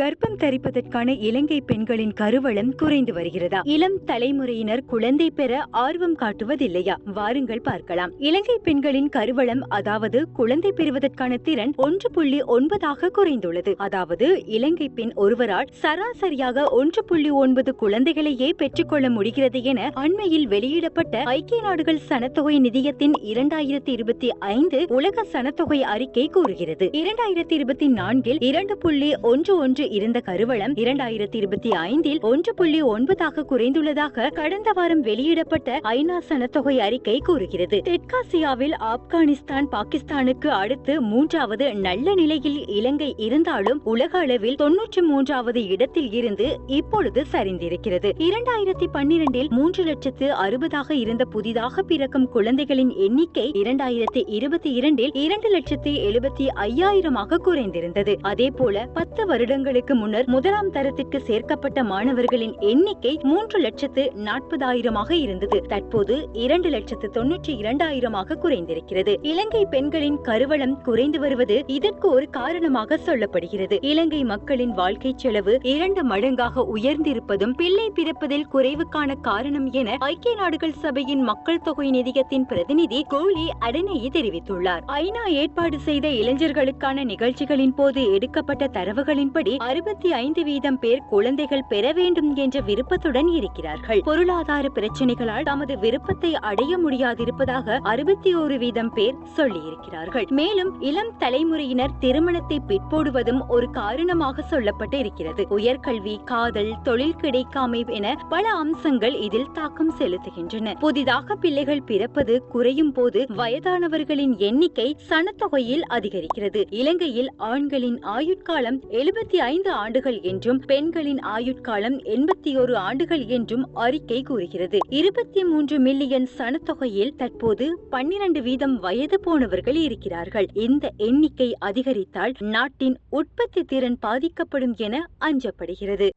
கர்ப்பம் தரிப்பதற்கான இலங்கை பெண்களின் கருவளம் குறைந்து வருகிறதா? இளம் தலைமுறையினர் குழந்தை பெற ஆர்வம் காட்டுவதில்லையா? வாருங்கள் பார்க்கலாம். இலங்கை பெண்களின் கருவளம் அதாவது குழந்தை பெறுவதற்கான திறன் ஒன்று புள்ளி ஒன்பதாக குறைந்துள்ளது. அதாவது இலங்கை பெண் ஒருவரால் சராசரியாக ஒன்று புள்ளி ஒன்பது குழந்தைகளையே பெற்றுக்கொள்ள முடிகிறது என அண்மையில் வெளியிடப்பட்ட ஐக்கிய நாடுகள் சனத்தொகை நிதியத்தின் இரண்டாயிரத்தி இருபத்தி ஐந்து உலக சனத்தொகை அறிக்கை கூறுகிறது. இரண்டாயிரத்தி இருபத்தி நான்கில் இரண்டு புள்ளி ஒன்று ஒன்று இருந்த கருவளம் இரண்டாயிரத்தி இருபத்தி ஐந்தில் ஒன்று புள்ளி ஒன்பதாக குறைந்துள்ளதாக கடந்த வாரம் வெளியிடப்பட்ட ஐநா சனத்தொகை அறிக்கை கூறுகிறது. தெற்காசியாவில் ஆப்கானிஸ்தான் பாகிஸ்தானுக்கு அடுத்து மூன்றாவது நல்ல நிலையில் இலங்கை இருந்தாலும் உலக அளவில் தொன்னூற்றி மூன்றாவது இடத்தில் இருந்து இப்பொழுது சரிந்திருக்கிறது. இரண்டாயிரத்தி பன்னிரண்டில் மூன்று லட்சத்து அறுபதாக இருந்த புதிதாக பிறக்கும் குழந்தைகளின் எண்ணிக்கை இரண்டாயிரத்தி இருபத்தி இரண்டில் இரண்டு லட்சத்தி எழுபத்தி ஐயாயிரமாக குறைந்திருந்தது. அதே போல பத்து ஆண்டுகளுக்கு முன்னர் முதலாம் தரத்திற்கு சேர்க்கப்பட்ட மாணவர்களின் எண்ணிக்கை மூன்று லட்சத்து நாற்பதாயிரமாக இருந்தது. தற்போது இரண்டு லட்சத்து தொன்னூற்றி இரண்டாயிரமாக குறைந்திருக்கிறது. இலங்கை பெண்களின் கருவளம் குறைந்து வருவது இதற்கு ஒரு காரணமாக சொல்லப்படுகிறது. இலங்கை மக்களின் வாழ்க்கை செலவு இரண்டு மடங்காக உயர்ந்திருப்பதும் பிள்ளை பிறப்பதில் குறைவுக்கான காரணம் என ஐக்கிய நாடுகள் சபையின் மக்கள் தொகை நிதியத்தின் பிரதிநிதி கோலி அடனேயி தெரிவித்துள்ளார். ஐநா ஏற்பாடு செய்த இளைஞர்களுக்கான நிகழ்ச்சிகளின் போது எடுக்கப்பட்ட தரவுகளின்படி அறுபத்தி ஐந்து வீதம் பேர் குழந்தைகள் பெற வேண்டும் என்ற விருப்பத்துடன் இருக்கிறார்கள். பொருளாதார பிரச்சனைகளால் தமது விருப்பத்தை அடைய முடியாதிருப்பதாக அறுபத்தி ஒரு வீதம் பேர் சொல்லியிருக்கிறார்கள். மேலும் இளம் தலைமுறையினர் திருமணத்தை பிற்போடுவதும் ஒரு காரணமாக சொல்லப்பட்டு இருக்கிறது. உயர்கல்வி காதல் தொழில் கிடைக்காமை என பல அம்சங்கள் இதில் தாக்கம் செலுத்துகின்றன. புதிதாக பிள்ளைகள் பிறப்பது குறையும் போது வயதானவர்களின் எண்ணிக்கை சனத்தொகையில் அதிகரிக்கிறது. இலங்கையில் ஆண்களின் ஆயுட்காலம் எழுபத்தி ஐந்து ஆண்டுகள் என்றும் பெண்களின் ஆயுட்காலம் எண்பத்தி ஒரு ஆண்டுகள் என்றும் அறிக்கை கூறுகிறது. இருபத்தி மூன்று மில்லியன் சனத்தொகையில் தற்போது பன்னிரண்டு வீதம் வயது போனவர்கள் இருக்கிறார்கள். இந்த எண்ணிக்கை அதிகரித்தால் நாட்டின் உற்பத்தி திறன் பாதிக்கப்படும் என அஞ்சப்படுகிறது.